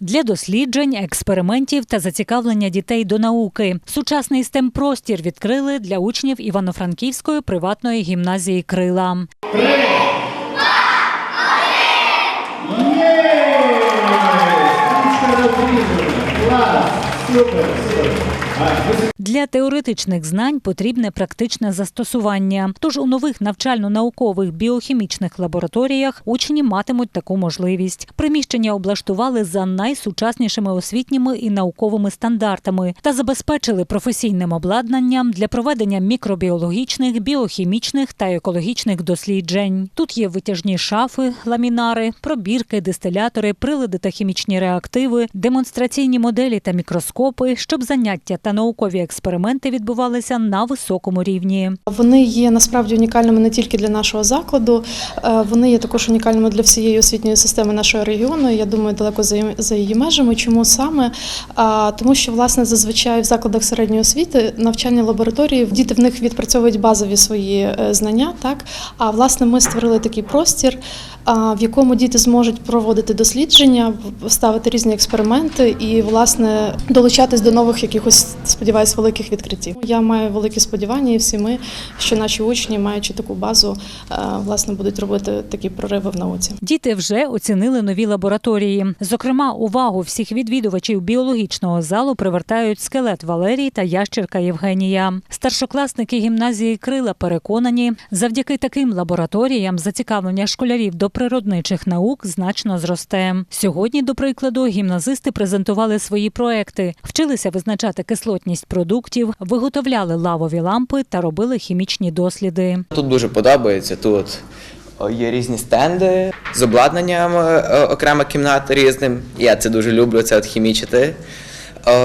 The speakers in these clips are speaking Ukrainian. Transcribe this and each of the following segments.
для досліджень, експериментів та зацікавлення дітей до науки. Сучасний stem простір відкрили для учнів Івано-Франківської приватної гімназії Крила. Для теоретичних знань потрібне практичне застосування. Тож у нових навчально-наукових біохімічних лабораторіях учні матимуть таку можливість. Приміщення облаштували за найсучаснішими освітніми і науковими стандартами та забезпечили професійним обладнанням для проведення мікробіологічних, біохімічних та екологічних досліджень. Тут є витяжні шафи, ламінари, пробірки, дистилятори, прилади та хімічні реактиви, демонстраційні моделі та мікроскопи, щоб заняття та наукові експерименти відбувалися на високому рівні. Вони є насправді унікальними не тільки для нашого закладу, е, вони є також унікальними для всієї освітньої системи нашого регіону. Я думаю, далеко за її- межами. Чому саме? Тому що власне зазвичай в закладах середньої освіти навчальні лабораторії діти в них відпрацьовують базові свої е, знання. Так а власне ми створили такий простір, в якому діти зможуть проводити дослідження, ставити різні експерименти і власне долучатись до нових якихось, сподіваюсь, великих відкриттів. Я маю великі сподівання, і всі ми, що наші учні, маючи таку базу, е, власне будуть робити такі прориви в науці. Діти вже оцінили нові лабораторії. Зокрема, увагу всіх відвідувачів біологічного залу привертають скелет Валерій та ящерка Євгенія. Старшокласники гімназії Крила переконані, завдяки таким лабораторіям зацікавлення школярів до природничих наук значно зросте. Сьогодні, до прикладу, гімназисти презентували свої проекти, вчилися визначати кислотність продуктів, виготовляли лавові лампи та робили хімічні досліди. Тут дуже подобається. Тут є різні стенди з обладнанням е, е, окрема кімнат різним. Я це дуже люблю, це от хімічити.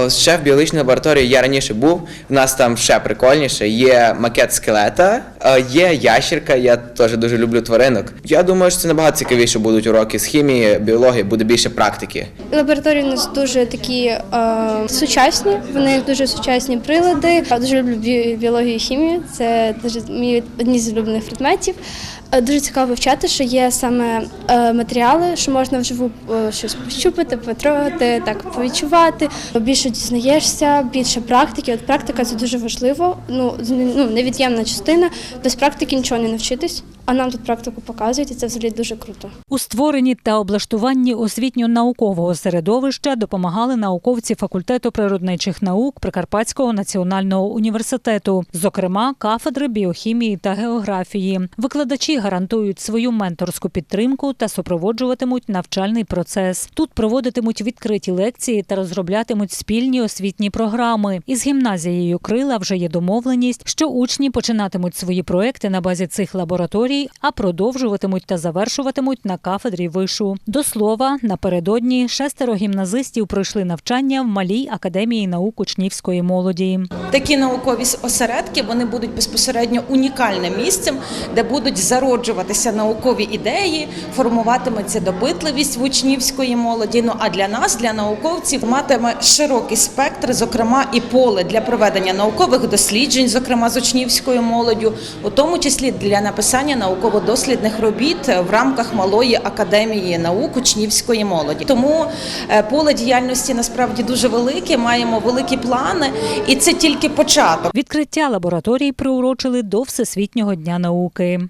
Ще в біологічній лабораторії я раніше був. У нас там ще прикольніше. Є макет скелета, е, є ящерка. Я теж дуже люблю тваринок. Я думаю, що це набагато цікавіше будуть уроки з хімії, біології, буде більше практики. Лабораторії у нас дуже такі е, сучасні, в них дуже сучасні прилади. Я дуже люблю бі- біологію і хімію. Це дуже мій одні з улюблених предметів. Е, Дуже цікаво вивчати, що є саме е, матеріали, що можна вживу е, щось пощупати, потрогати, так повідчувати. Більше дізнаєшся, більше практики. От практика це дуже важливо. Ну, ну невід'ємна частина. Без практики нічого не навчитись. А нам тут практику показують, і це взагалі дуже круто. У створенні та облаштуванні освітньо-наукового середовища допомагали науковці факультету природничих наук Прикарпатського національного університету, зокрема кафедри біохімії та географії. Викладачі гарантують свою менторську підтримку та супроводжуватимуть навчальний процес. Тут проводитимуть відкриті лекції та розроблятимуть спільні освітні програми. Із гімназією Крила вже є домовленість, що учні починатимуть свої проекти на базі цих лабораторій, а продовжуватимуть та завершуватимуть на кафедрі вишу. До слова, напередодні шестеро гімназистів пройшли навчання в малій академії наук учнівської молоді. Такі наукові осередки вони будуть безпосередньо унікальним місцем, де будуть зароджуватися наукові ідеї, формуватиметься допитливість в учнівської молоді. Ну а для нас, для науковців, матиме широкий спектр, зокрема і поле для проведення наукових досліджень, зокрема з учнівською молоддю, у тому числі для написання науково-дослідних робіт в рамках малої академії наук учнівської молоді. Тому е, поле діяльності насправді дуже велике. Маємо великі плани, і це тільки початок. Відкриття лабораторій приурочили до Всесвітнього дня науки.